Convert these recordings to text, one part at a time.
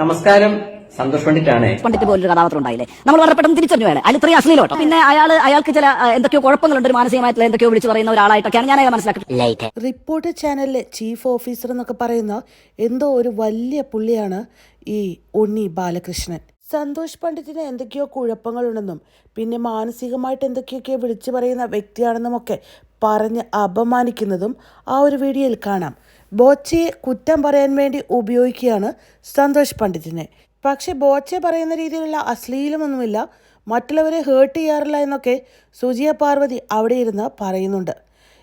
നമസ്കാരം. സന്തോഷ് പണ്ഡിറ്റാണ്. പണ്ഡിറ്റ് പോലൊരു കഥാപാത്രം ഉണ്ടായില്ലേ? നമ്മൾ വളരെ പെട്ടെന്ന് തിരിച്ചറിഞ്ഞു വേണം. അതിൽ ഇത്രയും അശ്ലീലോട്ടോ പിന്നെ അയാൾ അയാൾക്ക് ചില എന്തൊക്കെയോ കുഴപ്പങ്ങളുണ്ട്. മാനസികമായിട്ടുള്ള എന്തൊക്കെയോ വിളിച്ചു പറയുന്ന ഒരാളായിട്ടൊക്കെയാണ് ഞാൻ അയാൾ മനസ്സിലാക്കിയത് റിപ്പോർട്ടർ ചാനലിലെ ചീഫ് ഓഫീസർ എന്നൊക്കെ പറയുന്ന എന്തോ ഒരു വലിയ പുള്ളിയാണ് ഈ ഉണ്ണി ബാലകൃഷ്ണൻ. സന്തോഷ് പണ്ഡിറ്റിന് എന്തൊക്കെയോ കുഴപ്പങ്ങളുണ്ടെന്നും പിന്നെ മാനസികമായിട്ട് എന്തൊക്കെയൊക്കെ വിളിച്ചു പറയുന്ന വ്യക്തിയാണെന്നും ഒക്കെ പറഞ്ഞ് അപമാനിക്കുന്നതും ആ ഒരു വീഡിയോയിൽ കാണാം. ബോച്ചയെ കുറ്റം പറയാൻ വേണ്ടി ഉപയോഗിക്കുകയാണ് സന്തോഷ് പണ്ഡിറ്റിനെ. പക്ഷെ ബോച്ചെ പറയുന്ന രീതിയിലുള്ള അശ്ലീലമൊന്നുമില്ല. മറ്റുള്ളവരെ ഹേർട്ട് ചെയ്യാറില്ല എന്നൊക്കെ സുജിയ പാർവതി അവിടെ ഇരുന്ന് പറയുന്നുണ്ട്.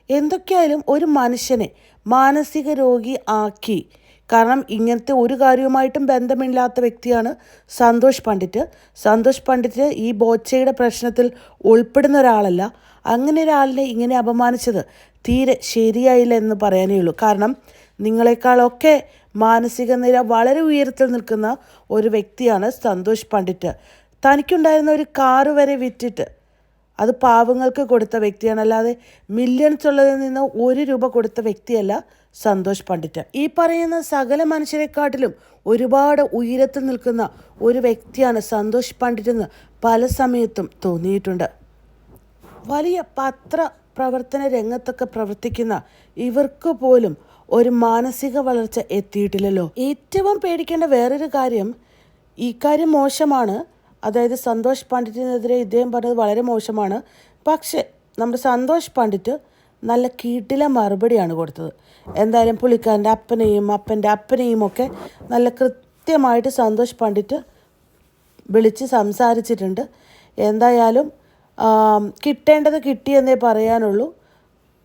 എന്തൊക്കെയായാലും ഒരു മനുഷ്യനെ മാനസിക രോഗി ആക്കി. കാരണം ഇങ്ങനത്തെ ഒരു കാര്യവുമായിട്ടും ബന്ധമില്ലാത്ത വ്യക്തിയാണ് സന്തോഷ് പണ്ഡിറ്റ്. സന്തോഷ് പണ്ഡിറ്റ് ഈ ബോച്ചയുടെ പ്രശ്നത്തിൽ ഉൾപ്പെടുന്ന ഒരാളല്ല. അങ്ങനെ ഒരാളിനെ ഇങ്ങനെ അപമാനിച്ചത് തീരെ ശരിയായില്ല എന്ന് പറയാനേ ഉള്ളൂ. കാരണം നിങ്ങളെക്കാളൊക്കെ മാനസിക നില വളരെ ഉയരത്തിൽ നിൽക്കുന്ന ഒരു വ്യക്തിയാണ് സന്തോഷ് പണ്ഡിറ്റ്. തനിക്കുണ്ടായിരുന്ന ഒരു കാറ് വരെ വിറ്റിട്ട് അത് പാവങ്ങൾക്ക് കൊടുത്ത വ്യക്തിയാണ്. അല്ലാതെ മില്യൺസ് ഉള്ളതിൽ നിന്ന് ഒരു രൂപ കൊടുത്ത വ്യക്തിയല്ല സന്തോഷ് പണ്ഡിറ്റ്. ഈ പറയുന്ന സകല മനുഷ്യരെക്കാട്ടിലും ഒരുപാട് ഉയരത്തിൽ നിൽക്കുന്ന ഒരു വ്യക്തിയാണ് സന്തോഷ് പണ്ഡിറ്റ് എന്ന് പല സമയത്തും തോന്നിയിട്ടുണ്ട്. വലിയ പത്ര പ്രവർത്തന രംഗത്തൊക്കെ പ്രവർത്തിക്കുന്ന ഇവർക്ക് പോലും ഒരു മാനസിക വളർച്ച എത്തിയിട്ടില്ലല്ലോ. ഏറ്റവും പേടിക്കേണ്ട വേറൊരു കാര്യം ഈ കാര്യം മോശമാണ്. അതായത് സന്തോഷ് പണ്ഡിറ്റിനെതിരെ ഇദ്ദേഹം പറഞ്ഞത് വളരെ മോശമാണ്. പക്ഷേ നമ്മുടെ സന്തോഷ് പണ്ഡിറ്റ് നല്ല കീട്ടില മറുപടിയാണ് കൊടുത്തത്. എന്തായാലും പുള്ളിക്കാരന്റെ അപ്പനെയും അപ്പന്റെ അപ്പനെയും ഒക്കെ നല്ല കൃത്യമായിട്ട് സന്തോഷ് പണ്ഡിറ്റ് വിളിച്ച് സംസാരിച്ചിട്ടുണ്ട്. എന്തായാലും കിട്ടേണ്ടത് കിട്ടിയെന്നേ പറയാനുള്ളൂ.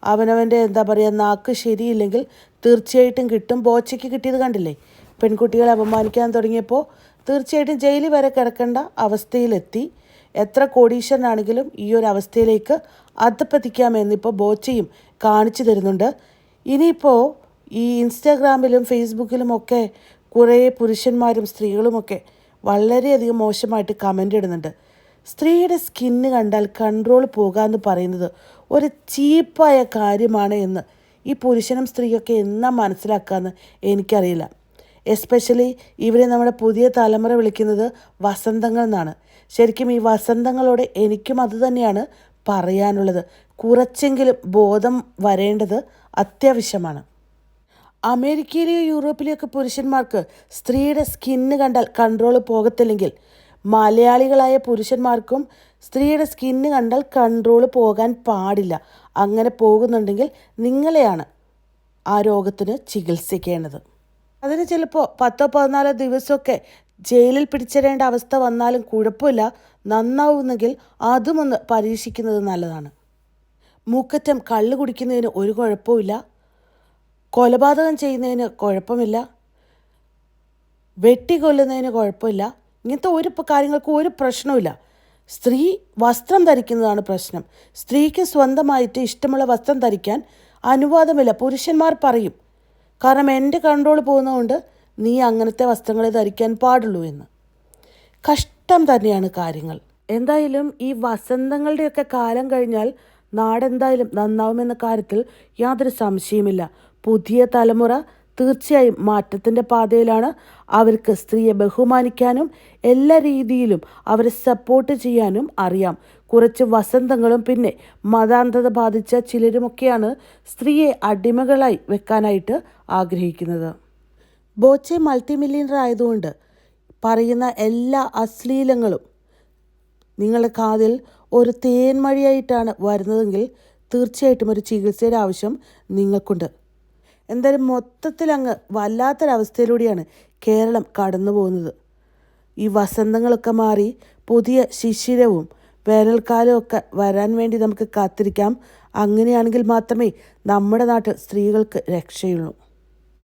അവനവന്റെ എന്താ പറയുക നാക്ക് ശരിയില്ലെങ്കിൽ തീർച്ചയായിട്ടും കിട്ടും. ബോച്ചയ്ക്ക് കിട്ടിയത് കണ്ടില്ലേ? പെൺകുട്ടികളെ അപമാനിക്കാൻ തുടങ്ങിയപ്പോൾ തീർച്ചയായിട്ടും ജയിലിൽ വരെ കിടക്കേണ്ട അവസ്ഥയിലെത്തി. എത്ര കോടീശ്വരനാണെങ്കിലും ഈ ഒരു അവസ്ഥയിലേക്ക് അധപ്പതിക്കാമെന്നിപ്പോൾ ബോച്ചയും കാണിച്ചു തരുന്നുണ്ട്. ഇനിയിപ്പോൾ ഈ ഇൻസ്റ്റാഗ്രാമിലും ഫേസ്ബുക്കിലും ഒക്കെ കുറേ പുരുഷന്മാരും സ്ത്രീകളുമൊക്കെ വളരെയധികം മോശമായിട്ട് കമന്റ് ഇടുന്നുണ്ട്. സ്ത്രീയുടെ സ്കിന്ന് കണ്ടാൽ കൺട്രോൾ പോകാമെന്ന് പറയുന്നത് ഒരു ചീപ്പായ കാര്യമാണ് എന്ന് ഈ പുരുഷനും സ്ത്രീയൊക്കെ എന്നാ മനസ്സിലാക്കാമെന്ന് എനിക്കറിയില്ല. എസ്പെഷ്യലി ഇവരെ നമ്മുടെ പുതിയ തലമുറ വിളിക്കുന്നത് വസന്തങ്ങൾ എന്നാണ്. ശരിക്കും ഈ വസന്തങ്ങളോട് എനിക്കും അത് തന്നെയാണ് പറയാനുള്ളത്. കുറച്ചെങ്കിലും ബോധം വരേണ്ടത് അത്യാവശ്യമാണ്. അമേരിക്കയിലെയോ യൂറോപ്പിലെയൊക്കെ പുരുഷന്മാർക്ക് സ്ത്രീയുടെ സ്കിന്ന് കണ്ടാൽ കൺട്രോൾ പോകത്തില്ലെങ്കിൽ മലയാളികളായ പുരുഷന്മാർക്കും സ്ത്രീയുടെ സ്കിന്ന് കണ്ടാൽ കൺട്രോൾ പോകാൻ പാടില്ല. അങ്ങനെ പോകുന്നുണ്ടെങ്കിൽ നിങ്ങളെയാണ് ആ രോഗത്തിന് ചികിത്സിക്കേണ്ടത്. അതിന് ചിലപ്പോൾ പത്തോ പതിനാലോ ദിവസമൊക്കെ ജയിലിൽ പിടിച്ചിടേണ്ട അവസ്ഥ വന്നാലും കുഴപ്പമില്ല. നന്നാവുന്നെങ്കിൽ അതുമൊന്ന് പരീക്ഷിക്കുന്നത് നല്ലതാണ്. മൂക്കറ്റം കള്ള് കുടിക്കുന്നതിന് ഒരു കുഴപ്പമില്ല കൊലപാതകം ചെയ്യുന്നതിന് കുഴപ്പമില്ല. വെട്ടിക്കൊല്ലുന്നതിന് കുഴപ്പമില്ല. ഇങ്ങനത്തെ ഒരു കാര്യങ്ങൾക്ക് ഒരു പ്രശ്നവുമില്ല. സ്ത്രീ വസ്ത്രം ധരിക്കുന്നതാണ് പ്രശ്നം. സ്ത്രീക്ക് സ്വന്തമായിട്ട് ഇഷ്ടമുള്ള വസ്ത്രം ധരിക്കാൻ അനുവാദമില്ല. പുരുഷന്മാർ പറയും കാരണം എന്റെ കൺട്രോൾ പോകുന്നതുകൊണ്ട് നീ അങ്ങനത്തെ വസ്ത്രങ്ങളെ ധരിക്കാൻ പാടുള്ളൂ എന്ന്. കഷ്ടം തന്നെയാണ് കാര്യങ്ങൾ. എന്തായാലും ഈ വസന്തങ്ങളുടെയൊക്കെ കാലം കഴിഞ്ഞാൽ നാടെന്തായാലും നന്നാവുമെന്ന കാര്യത്തിൽ യാതൊരു സംശയമില്ല പുതിയ തലമുറ തീർച്ചയായും മാറ്റത്തിന്റെ പാതയിലാണ് അവർക്ക് സ്ത്രീയെ ബഹുമാനിക്കാനും എല്ലാ രീതിയിലും അവരെ സപ്പോർട്ട് ചെയ്യാനും അറിയാം. കുറച്ച് വസന്തങ്ങളും പിന്നെ മതാന്ധത ബാധിച്ച ചിലരുമൊക്കെയാണ് സ്ത്രീയെ അടിമകളായി വെക്കാനായിട്ട് ആഗ്രഹിക്കുന്നത്. ബോച്ചെ മൾട്ടി മില്യനർ ആയതുകൊണ്ട് പറയുന്ന എല്ലാ അശ്ലീലങ്ങളും നിങ്ങളുടെ കാതിൽ ഒരു തേൻമഴയായിട്ടാണ് വരുന്നതെങ്കിൽ തീർച്ചയായിട്ടും ഒരു ചികിത്സയുടെ ആവശ്യം നിങ്ങൾക്കുണ്ട്. എന്തായാലും മൊത്തത്തിൽ അങ്ങ് വല്ലാത്തൊരവസ്ഥയിലൂടെയാണ് കേരളം കടന്നു പോകുന്നത് ഈ വസന്തങ്ങളൊക്കെ മാറി പുതിയ ശിശിരവും വേനൽക്കാലവും ഒക്കെ വരാൻ വേണ്ടി നമുക്ക് കാത്തിരിക്കാം. അങ്ങനെയാണെങ്കിൽ മാത്രമേ നമ്മുടെ നാട്ടിൽ സ്ത്രീകൾക്ക് രക്ഷയുള്ളൂ.